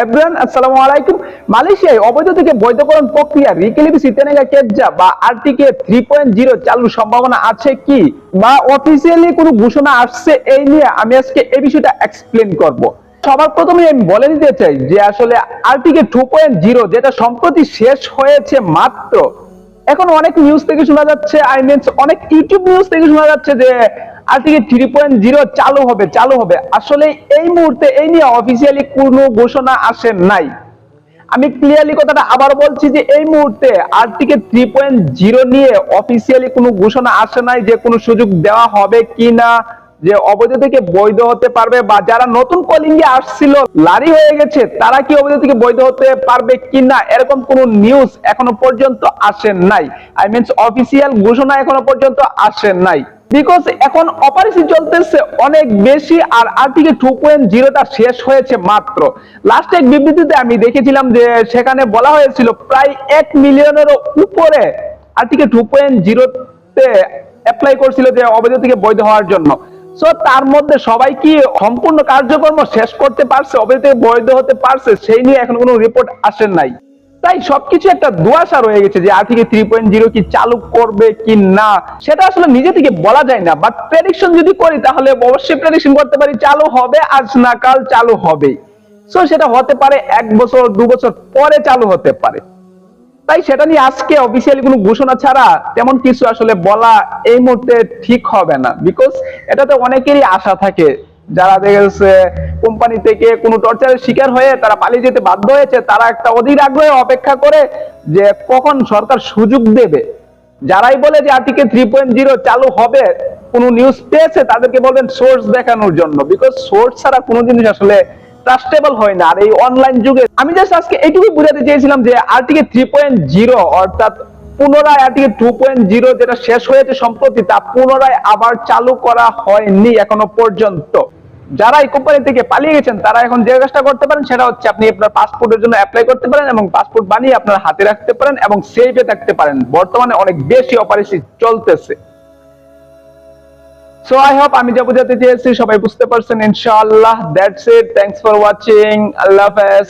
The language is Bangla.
এভরিওয়ান আসসালামু আলাইকুম। মালয়েশিয়ায় অবৈধ থেকে বৈধকরণ প্রক্রিয়া বা আরটিকে থ্রি পয়েন্ট জিরো চালুর সম্ভাবনা আছে কি? বা অফিসিয়ালি কোনো ঘোষণা আসছে এই নিয়ে আমি আজকে এই বিষয়টা এক্সপ্লেন করব। সবার প্রথমে আমি বলে দিতে চাই যে আসলে আরটিকে টু পয়েন্ট জিরো, যেটা সম্প্রতি শেষ হয়েছে মাত্র, এখন অনেক নিউজ থেকে শোনা যাচ্ছে আই মিনস অনেক ইউটিউব নিউজ থেকে শোনা যাচ্ছে যে আরটিকে থ্রি পয়েন্ট জিরো চালু হবে চালু হবে। আসলে এই মুহূর্তে এই নিয়ে অফিসিয়ালি কোনো ঘোষণা আসে নাই। আমি ক্লিয়ারলি কথাটা আবার বলছি যে এই মুহূর্তে আরটিকে থ্রি পয়েন্ট জিরো নিয়ে অফিসিয়ালি কোনো ঘোষণা আসে নাই যে কোনো সুযোগ দেওয়া হবে কি না যে অবৈধ থেকে বৈধ হতে পারবে বা যারা নতুন কলিং এ আসছিল, লারি হয়ে গেছে, তারা কি অবৈধ থেকে বৈধ হতে পারবে কি না এরকম কোনো নিউজ এখনও পর্যন্ত আসে নাই। আই মিনস অফিসিয়াল ঘোষণা এখনও পর্যন্ত আসে নাই। বিকজ এখন অপারেশন চলতেছে অনেক বেশি আর আর্টিকে টু পয়েন্ট জিরোটা শেষ হয়েছে মাত্র। লাস্ট এক বিবৃতিতে আমি দেখেছিলাম যে সেখানে বলা হয়েছিল প্রায় এক মিলিয়নেরও উপরে আর্টিকে টু পয়েন্ট জিরোতে অ্যাপ্লাই করছিল যে অবৈধ থেকে বৈধ হওয়ার জন্য। সো তার মধ্যে সবাই কি সম্পূর্ণ কার্যক্রম শেষ করতে পারছে, অবৈধ থেকে বৈধ হতে পারছে, সেই নিয়ে এখন কোনো রিপোর্ট আসেন নাই। তাই সবকিছু একটা দুয়াশা রয়ে গেছে যে আর থেকে থ্রি পয়েন্ট জিরো কি চালু করবে কি না, সেটা আসলে নিজে থেকে বলা যায় না। বাট প্রেডিকশন যদি করি, তাহলে অবশ্যই প্রেডিকশন করতে পারি, চালু হবে, আজ না কাল চালু হবে সো সেটা হতে পারে এক বছর, দু বছর পরে চালু হতে পারে। তাই সেটা নিয়ে আজকে অফিসিয়ালি কোনো ঘোষণা ছাড়া তেমন কিছু আসলে বলা এই মুহূর্তে ঠিক হবে না। বিকজ এটাতে অনেকেরই আশা থাকে। যারা দেখেছে কোম্পানি থেকে কোনো টর্চারের শিকার হয়ে তারা পালিয়ে যেতে বাধ্য হয়েছে, তারা একটা অধীর আগ্রহে অপেক্ষা করে যে কখন সরকার সুযোগ দেবে। যারাই বলে যে আর্টিকেল থ্রি পয়েন্ট জিরো চালু হবে, কোনো নিউজ পেয়েছে, তাদেরকে বলবেন সোর্স দেখানোর জন্য। বিকজ সোর্স ছাড়া কোনো জিনিস আসলে ট্রাস্টেবল হয় না। আর এই অনলাইন যুগে, আমি জাস্ট আজকে এইটুকু বুঝাতে চেয়েছিলাম যে আর্টিকেল থ্রি পয়েন্ট জিরো অর্থাৎ পুনরায় আর্টিকেল টু পয়েন্ট যেটা শেষ হয়েছে সম্প্রতি, তা পুনরায় আবার চালু করা হয়নি এখনও পর্যন্ত। যারা এই কোম্পানি থেকে পালিয়ে গেছেন, তারা এখন যে কাজটা করতে পারেন, সেটা হচ্ছে আপনি আপনার পাসপোর্টের জন্য অ্যাপ্লাই করতে পারেন এবং পাসপোর্ট বানিয়ে আপনার হাতে রাখতে পারেন এবং সেভে থাকতে পারেন। বর্তমানে অনেক বেশি অপারেশন চলতেছে। সো আই হোপ আমি যা বোঝাতে চেয়েছি, সবাই বুঝতে পারছেন, ইনশাআল্লাহ that's it thanks for watching আল্লাহ হাফেজ।